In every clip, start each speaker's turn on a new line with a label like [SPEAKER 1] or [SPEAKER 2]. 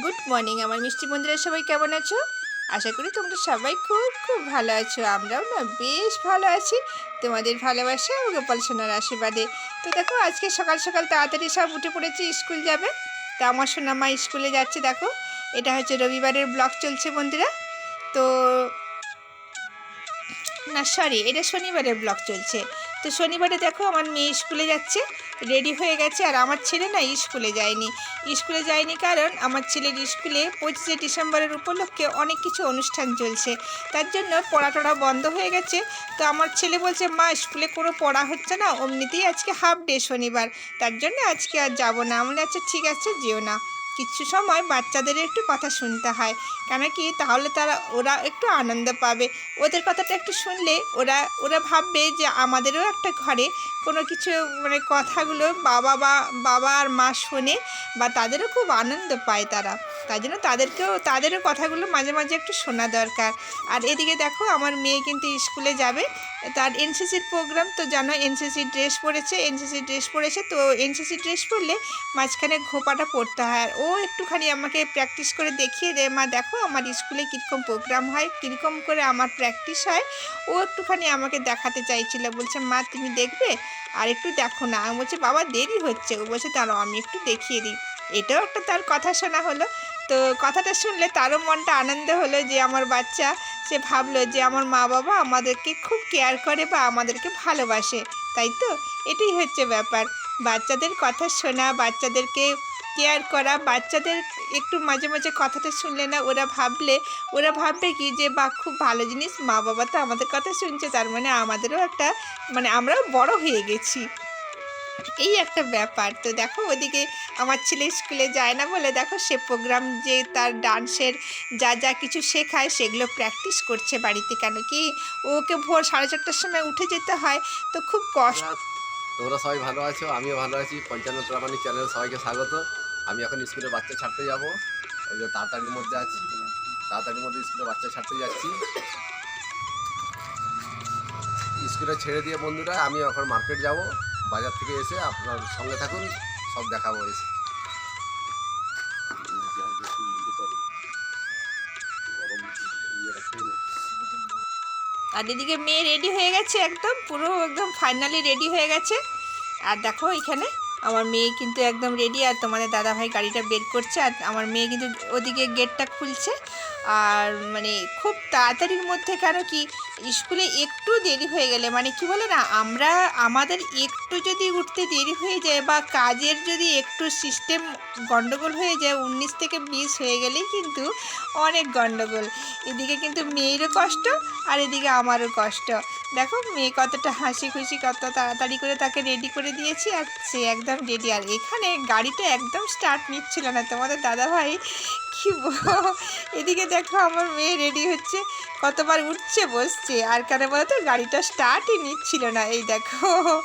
[SPEAKER 1] Good morning আমার মিষ্টি বন্ধুরা, সবাই কেমন আছো? আশা করি তোমরা সবাই খুব খুব ভালো আছো। আমরাও না বেশ ভালো আছি। তোমাদের ভালোবাসা ও গোপাল সোনার আশীর্বাদে। তো দেখো, আজকে সকাল সকাল তাড়াতাড়ি সব উঠে পড়েছি, স্কুল যাবে। তা আমার সোনা মা স্কুলে যাচ্ছে, দেখো। এটা হচ্ছে রবিবারের ব্লগ চলছে, বন্ধুরা। তো না সরি এটা শনিবারের ব্লগ চলছে। তো শনিবারে দেখো, আমার মেয়ে স্কুলে যাচ্ছে। রেডি হয়ে গেছে আর আমার ছেলে না স্কুলে যায়নি। স্কুলে যায়নি কারণ আমার ছেলের স্কুলে পঁচিশে ডিসেম্বরের উপলক্ষে অনেক কিছু অনুষ্ঠান চলছে। তার জন্য পড়া টড়া বন্ধ হয়ে গেছে। তো আমার ছেলে বলছে, মা, স্কুলে কোনো পড়া হচ্ছে না। অমনিতেই আজকে হাফ ডে শনিবার। তার জন্য আজকে আর যাব না। আমি আচ্ছা ঠিক আছে, যেও না। কিছু সময় বাচ্চাদের একটু কথা শুনতে হয়। কেন কি তাহলে তারা, ওরা একটু আনন্দ পাবে। ওদের কথাটা একটু শুনলে ওরা ওরা ভাববে যে আমাদেরও একটা ঘরে কোনো কিছু মানে কথাগুলো বাবা বা, বাবা আর মা শোনে বা তাদেরও খুব আনন্দ পায় তারা। তাই জন্য তাদেরকেও, তাদেরও কথাগুলো মাঝে মাঝে একটু শোনা দরকার। আর এদিকে দেখো আমার মেয়ে কিন্তু স্কুলে যাবে। তার এনসিসির প্রোগ্রাম তো জানো, এনসিসি ড্রেস পরেছে, এনসিসি ড্রেস পরেছে। তো এনসিসি ড্রেস পরলে মাঝখানে ঘোপাটা পরতে হয়। আর ও একটুখানি আমাকে প্র্যাকটিস করে দেখিয়ে দেয় মা। দেখো আমার স্কুলে কীরকম প্রোগ্রাম হয়, কীরকম করে আমার প্র্যাকটিস হয়। ও একটুখানি আমাকে দেখাতে চাইছিল। বলছে, মা, তুমি দেখবে? আর একটু দেখো না। আমি বলছি, বাবা, দেরি হচ্ছে। ও বলছে তারও আমি একটু দেখিয়ে দিই। এটাও একটা তার কথা শোনা হলো। তো কথাটা শুনলে তারও মনটা আনন্দ হলো যে আমার বাচ্চা, সে ভাবলো যে আমার মা বাবা আমাদেরকে খুব কেয়ার করে বা আমাদেরকে ভালোবাসে। তাই তো? এটাই হচ্ছে ব্যাপার। বাচ্চাদের কথা শোনা, বাচ্চাদেরকে কেয়ার করা, বাচ্চাদের একটু মাঝে মাঝে কথাটা শুনলে না ওরা ভাবলে, ওরা ভাববে কি যে বা খুব ভালো জিনিস মা বাবা তো আমাদের কথা শুনছে, তার মানে আমাদেরও একটা মানে আমরাও বড় হয়ে গেছি। এই একটা ব্যাপার। তো দেখো, ওদিকে আমার ছেলে স্কুলে যায় না বলে দেখো, সে প্রোগ্রাম যে তার ডান্সের যা যা কিছু শেখায়, সেগুলো প্র্যাকটিস করছে বাড়িতে। কেন কি ওকে ভোর সাড়ে চারটার সময় উঠে যেতে হয়, তো খুব কষ্ট।
[SPEAKER 2] তোমরা সবাই ভালো আছো, আমিও ভালো আছি। পঞ্চান্ন চ্যানেল, সবাইকে স্বাগত। আমি এখন স্কুলে বাচ্চা ছাড়তে যাব। ওই যে তাড়াতাড়ির মধ্যে আছি। তাড়াতাড়ির মধ্যে স্কুলে বাচ্চা ছাড়তে যাচ্ছি। স্কুলে ছেড়ে দিয়ে বন্ধুরা, আমি এখন মার্কেট যাব। বাজার থেকে এসে আপনার সঙ্গে থাকুন, সব দেখাবো এসে।
[SPEAKER 1] আর এদিকে মেয়ে রেডি হয়ে গেছে একদম, পুরো একদম ফাইনালি রেডি হয়ে গেছে। আর দেখো এখানে আমার মেয়ে কিন্তু একদম রেডি আর তোমাদের দাদাভাই গাড়িটা বের করছে, আর আমার মেয়ে কিন্তু ওদিকে গেটটা খুলছে। আর মানে খুব তাড়াতাড়ির মধ্যে কেন কি স্কুলে একটু দেরি হয়ে গেলে মানে কি বলে না, আমরা, আমাদের একটু যদি উঠতে দেরি হয়ে যায় বা কাজের যদি একটু সিস্টেম গন্ডগোল হয়ে যায়, উনিশ থেকে বিশ হয়ে গেলেই কিন্তু অনেক গন্ডগোল। এদিকে কিন্তু মেয়েরও কষ্ট আর এদিকে আমারও কষ্ট। দেখো, মেয়ে কতটা হাসি খুশি, কত তাড়াতাড়ি করে তাকে রেডি করে দিয়েছি আর সে একদম রেডি আর এখানে গাড়িটা একদম স্টার্ট নিচ্ছিল না। তোমাদের দাদাভাই কি বল- এদিকে দেখো আমার মেয়ে রেডি হচ্ছে। কতবার উঠছে বসছে। আর কেন তো গাড়িটা স্টার্টই নিচ্ছিল না। এই দেখো,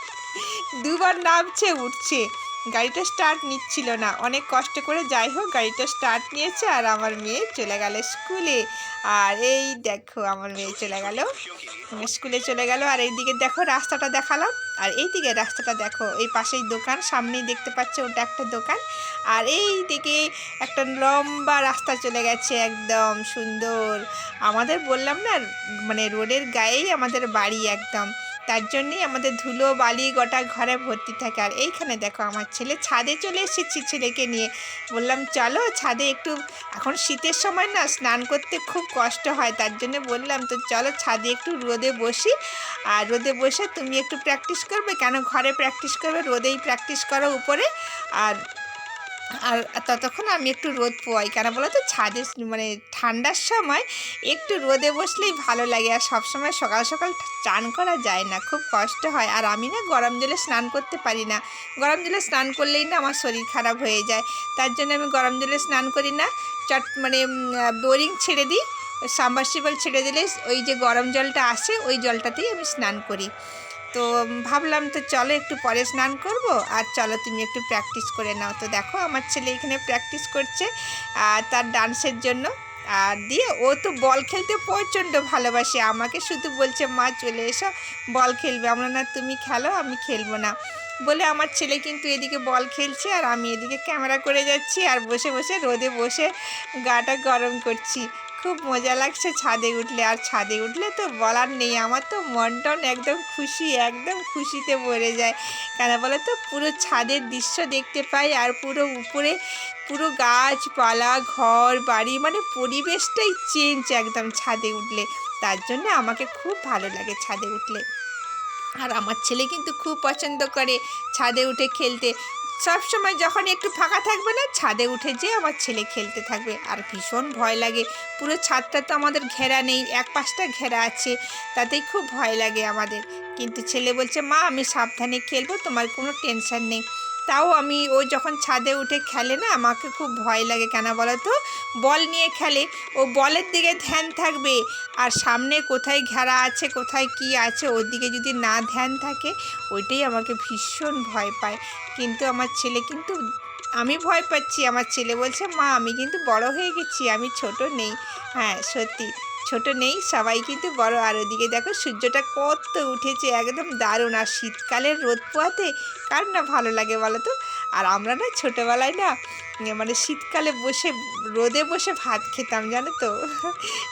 [SPEAKER 1] দুবার নামছে, উঠছে। গাড়িটা স্টার্ট নিচ্ছিল না। অনেক কষ্ট করে যাই হোক, গাড়িটা স্টার্ট নিয়েছে আর আমার মেয়ে চলে গেল স্কুলে আর এই দেখো, আমার মেয়ে চলে গেল। স্কুলে চলে গেল আর এইদিকে দেখো, রাস্তাটা দেখালাম। আর এইদিকে রাস্তাটা দেখো, এই পাশেই দোকান, সামনেই দেখতে পাচ্ছ ওটা একটা দোকান। আর এই দিকে একটা লম্বা রাস্তা চলে গেছে, একদম সুন্দর। আমাদের বললাম না মানে রোডের গায়েই আমাদের বাড়ি একদম। তার জন্যই আমাদের ধুলো, বালি গোটা ঘরে ভর্তি থাকে। আর এইখানে দেখো আমার ছেলে ছাদে চলে এসেছি ছেলেকে নিয়ে। বললাম, চলো ছাদে একটু এখন শীতের সময় না স্নান করতে খুব কষ্ট হয়। তার জন্য বললাম, তো চলো ছাদে একটু রোদে বসি। আর রোদে বসে তুমি একটু প্র্যাকটিস করবে? কেন? ঘরে প্র্যাকটিস করবে, রোদেই প্র্যাকটিস করো উপরে। আর আর ততক্ষণ আমি একটু রোদ পোয়াই। কেন বলো তো ছাদে মানে ঠান্ডার সময় একটু রোদে বসলেই ভালো লাগে। আর সবসময় সকাল সকাল চান করা যায় না। খুব কষ্ট হয়। আর আমি না গরম জলে স্নান করতে পারি না। গরম জলে স্নান করলেই না আমার শরীর খারাপ হয়ে যায়। তার জন্য আমি গরম জলে স্নান করি না। চট মানে বোরিং ছেড়ে দিই। সাবমার্সিবল ছেড়ে দিলে ওই যে গরম জলটা আসে, ওই জলটাতেই আমি স্নান করি। তো ভাবলাম তো চলো একটু পরে স্নান করব। আর চলো তুমি একটু প্র্যাকটিস করে নাও। তো দেখো আমার ছেলে এখানে প্র্যাকটিস করছে, আর তার ডান্সের জন্য। আর দিয়ে ও তো বল খেলতে প্রচণ্ড ভালোবাসে। আমাকে শুধু বলছে, মা, চলে এসো বল খেলবে। আমরা না, তুমি খেলো, আমি খেলব না। বলে আমার ছেলে কিন্তু এদিকে বল খেলছে, আর আমি এদিকে ক্যামেরা করে যাচ্ছি, আর বসে বসে রোদে বসে গাটা গরম করছি। খুব মজা লাগছে ছাদে উঠলে। আর ছাদে উঠলে তো বলার নেই, আমার তো মন টন একদম খুশি, একদম খুশিতে ভরে যায়। কেন বলে তো পুরো ছাদের দৃশ্য দেখতে পাই আর পুরো উপরে পুরো গাছপালা, ঘর, বাড়ি মানে পরিবেশটাই চেঞ্জ একদম ছাদে উঠলে। তার জন্য আমাকে খুব ভালো লাগে ছাদে উঠলে। আর আমার ছেলে কিন্তু খুব পছন্দ করে ছাদে উঠে খেলতে। সব সময় যখন একটু ফাঁকা থাকবে না, ছাদে উঠে যেয়ে আমার ছেলে খেলতে থাকবে। আর ভীষণ ভয় লাগে। পুরো ছাদটা তো আমাদের ঘেরা নেই, এক পাশটা ঘেরা আছে, তাতেই খুব ভয় লাগে আমাদের। কিন্তু ছেলে বলছে, মা, আমি সাবধানে খেলব, তোমার কোনো টেনশন নেই। তাও আমি ও যখন ছাদে উঠে খেলে না, আমাকে খুব ভয় লাগে, কেন বলো তো বল নিয়ে খেলে। ও বলের দিকে ধ্যান থাকবে। আর সামনে কোথায় ঘেরা আছে, কোথায় কি আছে, ওর দিকে যদি না ধ্যান থাকে, ওইটাই আমাকে ভীষণ ভয় পায়। কিন্তু আমার ছেলে কিন্তু, আমি ভয় পাচ্ছি। আমার ছেলে বলছে, মা, আমি কিন্তু বড় হয়ে গেছি, আমি ছোট নেই। হ্যাঁ সত্যি। ছোট নেই, সবাই কিন্তু বড়। আর ওদিকে দেখো সূর্যটা কত উঠেছে, একদম দারুণ। আর শীতকালের রোদ পোয়াতে কার না ভালো লাগে বলো তো? আর আমরা না ছোটোবেলায় না মানে শীতকালে বসে, রোদে বসে ভাত খেতাম, জানো তো?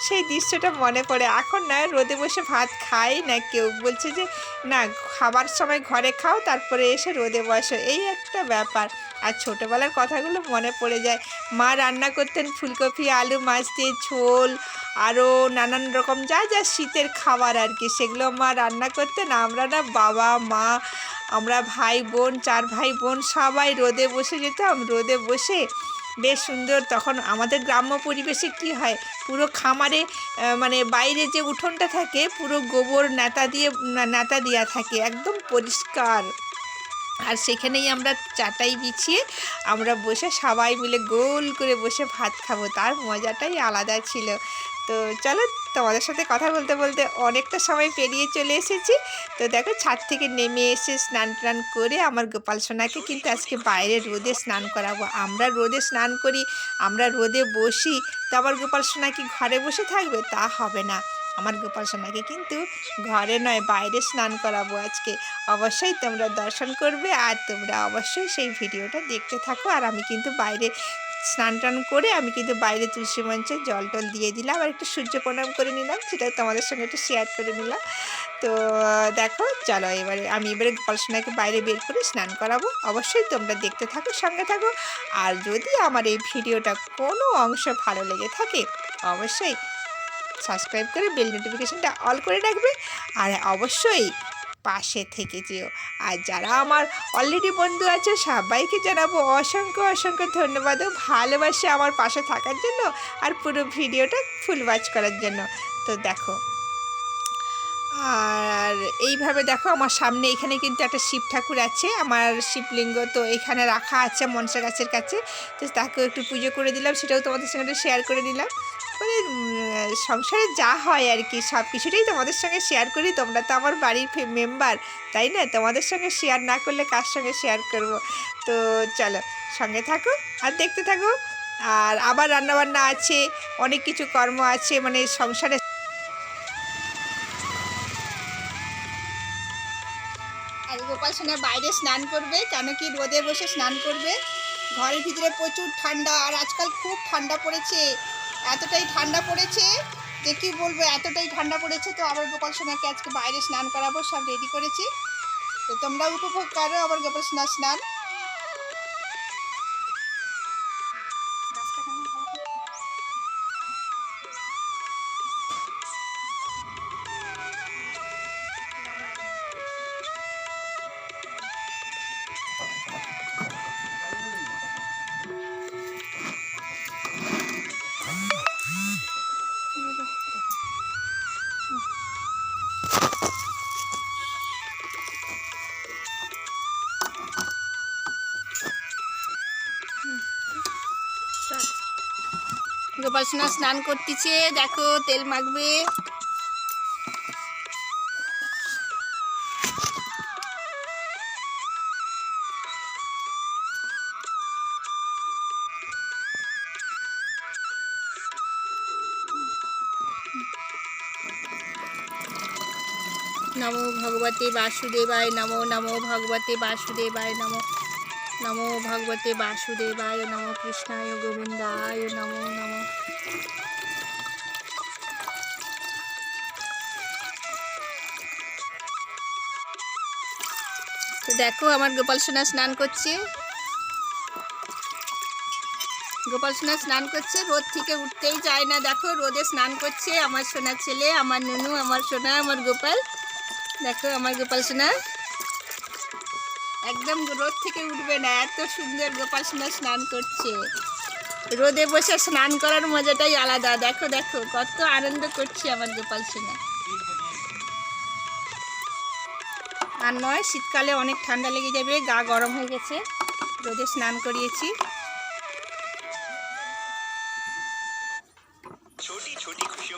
[SPEAKER 1] সেই দৃশ্যটা মনে পড়ে। এখন না, রোদে বসে ভাত খাই না কেউ। বলছে যে, না, খাবার সময় ঘরে খাও, তারপরে এসে রোদে বসো। এই একটা ব্যাপার। আর ছোটোবেলার কথাগুলো মনে পড়ে যায়। মা রান্না করতেন ফুলকপি, আলু, মাছ দিয়ে ঝোল আরও নানান রকম যা যা শীতের খাবার আর কি, সেগুলো মা রান্না করতেন আমরা না বাবা, মা, আমরা ভাই বোন, চার ভাই বোন সবাই রোদে বসে যেতাম, রোদে বসে বেশ সুন্দর তখন আমাদের গ্রাম্য পরিবেশে কি হয়, পুরো খামারে মানে বাইরে যে উঠোনটা থাকে, পুরো গোবর নেতা দিয়ে নেতা দেওয়া থাকে, একদম পরিষ্কার। আর সেখানেই আমরা চাটাই বিছিয়ে আমরা বসে সবাই মিলে গোল করে বসে ভাত খাব, তার মজাটাই আলাদা ছিল। তো চলো তোমাদের সাথে কথা বলতে বলতে অনেকটা সময় পেরিয়ে চলে এসেছি। তো দেখো ছাদ থেকে নেমে এসে স্নান টান করে আমার গোপাল সোনাকে কিন্তু আজকে বাইরে রোদে স্নান করাবো। আমরা রোদে স্নান করি, আমরা রোদে বসি, তো আমার গোপাল সোনা কি ঘরে বসে থাকবে? তা হবে না। আমার গোপাল সোনাকে কিন্তু ঘরে নয়, বাইরে স্নান করাবো আজকে। অবশ্যই তোমরা দর্শন করবে আর তোমরা অবশ্যই সেই ভিডিওটা দেখতে থাকো। আর আমি কিন্তু বাইরে স্নান টান করে আমি কিন্তু বাইরে তুলসী মঞ্চে জল টল দিয়ে দিলাম আর একটু সূর্য প্রণাম করে নিলাম। সেটাও তোমাদের সঙ্গে একটু শেয়ার করে নিলাম। তো, দেখো, চলো এবারে আমি এবারে গোপাল সোনাকে বাইরে বের করে স্নান করাবো। অবশ্যই তোমরা দেখতে থাকো, সঙ্গে থাকো। আর যদি আমার এই ভিডিওটা কোনো অংশ ভালো লেগে থাকে, অবশ্যই সাবস্ক্রাইব করে বেল নোটিফিকেশানটা অল করে রাখবে। আর অবশ্যই পাশে থেকে যেও। আর যারা আমার অলরেডি বন্ধু আছে, সবাইকে জানাব অসংখ্য অসংখ্য ধন্যবাদ ও ভালোবাসে আমার পাশে থাকার জন্য আর পুরো ভিডিওটা ফুল ওয়াচ করার জন্য। তো দেখো। আর এইভাবে দেখো, আমার সামনে এখানে কিন্তু একটা শিব ঠাকুর আছে, আমার শিবলিঙ্গ তো এখানে রাখা আছে মনসা গাছের কাছে। তো তাকেও একটু পুজো করে দিলাম, সেটাও তোমাদের সঙ্গে শেয়ার করে দিলাম। মানে সংসারে যা হয় আর কি, সব কিছুটাই তোমাদের সঙ্গে শেয়ার করি। তোমরা তো আমার বাড়ির মেম্বার তাই না? তোমাদের সঙ্গে শেয়ার না করলে কার সঙ্গে শেয়ার করব? তো চলো, সঙ্গে থাকো আর দেখতে থাকো। আর আবার রান্নাবান্না আছে, অনেক কিছু কর্ম আছে মানে সংসারে আর গোপাল সোনা বাইরে স্নান করবে কেন কি রোদে বসে স্নান করবে। ঘরের ভিতরে প্রচুর ঠান্ডা, আর আজকাল খুব ঠান্ডা পড়েছে। এতটাই ঠান্ডা পড়েছে যে কি বলব, এতটাই ঠান্ডা পড়েছে তো আবার গোপাল সোনাকে আজকে বাইরে স্নান করাবো, সব রেডি করেছি। তো তোমরা উপভোগ করো, আবার গোপাল সোনার স্নান। গোপাল স্নান করতেছে দেখো তেল মাখবে। নমো ভগবতে বাসুদেবায় নমো নমো ভগবতে বাসুদেবায় নমো। নমো ভগবতে বাসুদেবায়, নমো কৃষ্ণায় গোবিন্দায়, নমো নমো। তো দেখো আমার গোপাল সোনা স্নান করছে। গোপাল সোনা স্নান করছে, রোদ থেকে উঠতেই চায় না। দেখো, রোদে স্নান করছে আমার সোনা ছেলে, আমার নুনু, আমার সোনা, আমার গোপাল। দেখো, আমার গোপাল সোনা। একদম রোদ থেকে উঠবে না, এত সুন্দর গোপাল সুন্দর স্নান করছে। রোদে বসে স্নান করার মজাটাই আলাদা। দেখো দেখো, কত আনন্দ করছে আমার গোপাল সুন্দর আর নয়, শীতকালে অনেক ঠান্ডা লেগে যাবে, গা গরম হয়ে গেছে। রোদে স্নান করিয়েছি।
[SPEAKER 3] ছোটি ছোটি
[SPEAKER 1] খুশিও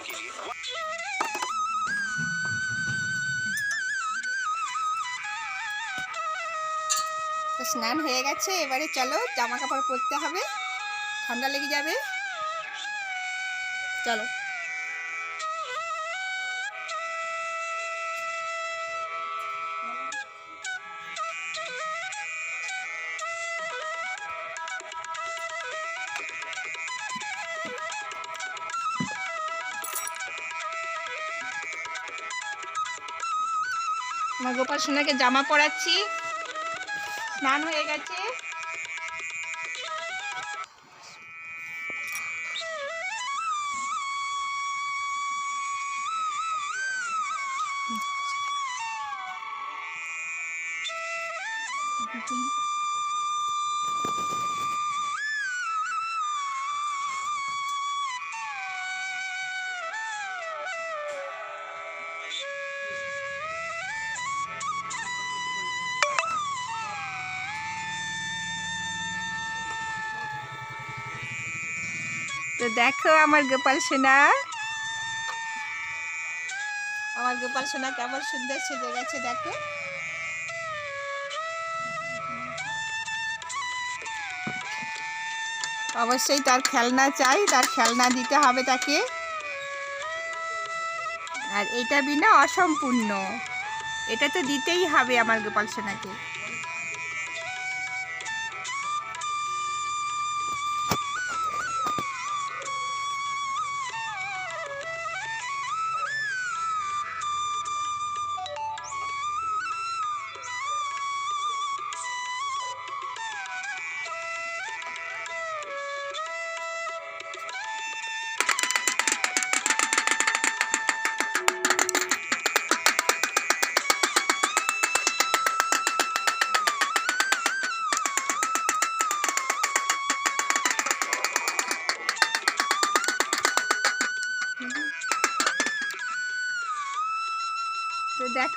[SPEAKER 1] স্নান হয়ে গেছে, এবারে চলো জামা কাপড় পরতে হবে। ঠান্ডা লেগে যাবে। চলো। আমার গোপাল সোনাকে জামা পরাচ্ছি। স্নান হয়ে গেছে দেখো আমার গোপাল সোনা। আমার গোপাল সোনা কেমন সুন্দর সেজে গেছে দেখো। অবশ্যই তার খেলনা চাই, তার খেলনা দিতে হবে তাকে। আর এটা বিনা অসম্পূর্ণ। এটা তো দিতেই হবে আমার গোপাল সোনাকে।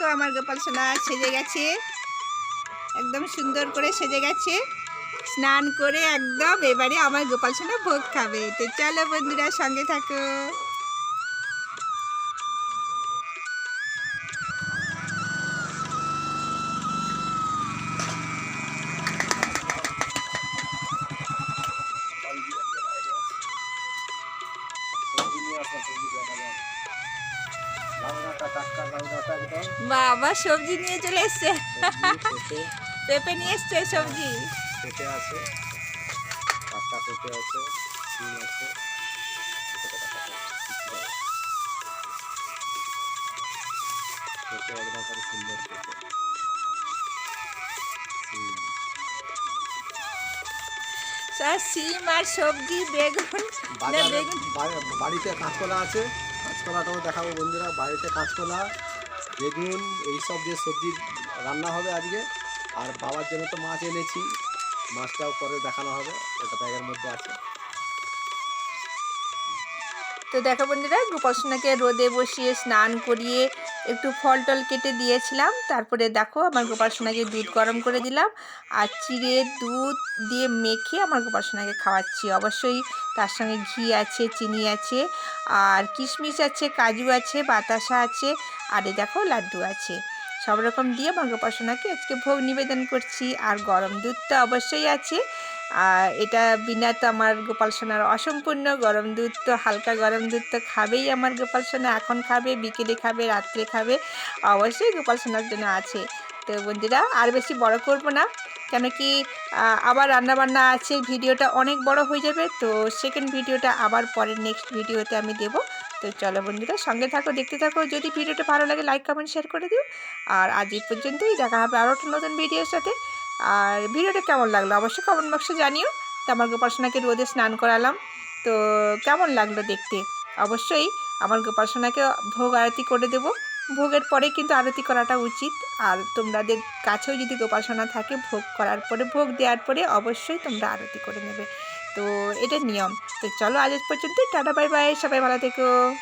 [SPEAKER 1] দেখো, আমার গোপাল সোনা সেজে গেছে। একদম সুন্দর করে সেজে গেছে। স্নান করে একদম এবারে আমার গোপাল সোনা ভোগ খাবে। তো চলো বন্ধুরা সঙ্গে থাকো। বাবা সবজি নিয়ে চলে এসছে। পেঁপে নিয়ে এসছে সবজি।
[SPEAKER 2] পেঁপে আছে টাটকা পেঁপে আছে সিম আছে সুন্দর
[SPEAKER 1] আর সবজি বেগুন
[SPEAKER 2] বাড়িতে কাঁচকলা আছে কাঁচকলাটাও দেখাবো বন্ধুরা বাড়িতে কাঁচকলা বেগুন, এইসব যে সবজি রান্না হবে আজকে। আর বাবার জন্য তো মাছ এনেছি। মাছটাও পরে দেখানো হবে। এটা ব্যাগের মধ্যে আছে।
[SPEAKER 1] তো দেখো বন্ধুরা, গোপাল সোনাকে রোদে বসিয়ে স্নান করিয়ে একটু ফল টল কেটে দিয়েছিলাম। তারপরে দেখো আমার গোপাল সোনাকে দুধ গরম করে দিলাম আর চিড়ে দুধ দিয়ে মেখে আমার গোপাল সোনাকে খাওয়াচ্ছি। অবশ্যই তার সঙ্গে ঘি আছে, চিনি আছে, আর কিশমিশ আছে, কাজু আছে, বাতাসা আছে, আর এ দেখো লাড্ডু আছে। সব রকম দিয়ে আমার গোপাসনাকে আজকে ভোগ নিবেদন করছি। আর গরম দুধ তো অবশ্যই আছে। এটা বিনা তো আমার গোপাল সোনার অসম্পূর্ণ গরম দুধ তো হালকা গরম দুধ তো খাবেই আমার গোপাল সোনা। এখন খাবে, বিকেলে খাবে, রাত্রে খাবে, অবশ্যই গোপাল সোনার জন্য আছে। তো বন্ধুরা, আর বেশি বড় করব না, কেন কি আবার রান্নাবান্না আছে, ভিডিওটা অনেক বড় হয়ে যাবে, তো সেকেন্ড ভিডিওটা আবার পরের নেক্সট ভিডিওতে আমি দেব। তো চলো বন্ধুরা, সঙ্গে থাকো, দেখতে থাকো, যদি ভিডিওটা ভালো লাগে লাইক কমেন্ট শেয়ার করে দিও। আর আজ এই পর্যন্তই, দেখা হবে আরও নতুন ভিডিওর সাথে। আর ভিডিওটা কেমন লাগল অবশ্যই কমেন্ট বক্সে জানিও। তো আমার গোপালসোনাকে রোদে স্নান করালাম। তো কেমন লাগল দেখতে? অবশ্যই আমার গোপালসোনাকে ভোগ আরতি করে দেব। ভোগের পরে কিন্তু আরতি করাটা উচিত। আর তোমাদের কাছেও যদি গোপালসোনা থাকে ভোগ করার পরে, ভোগ দেওয়ার পরে অবশ্যই তোমরা আরতি করে নেবে। তো এটা নিয়ম। তো চলো আজ পর্যন্ত টাটা, বাই বাই। সবাই ভালো থেকো।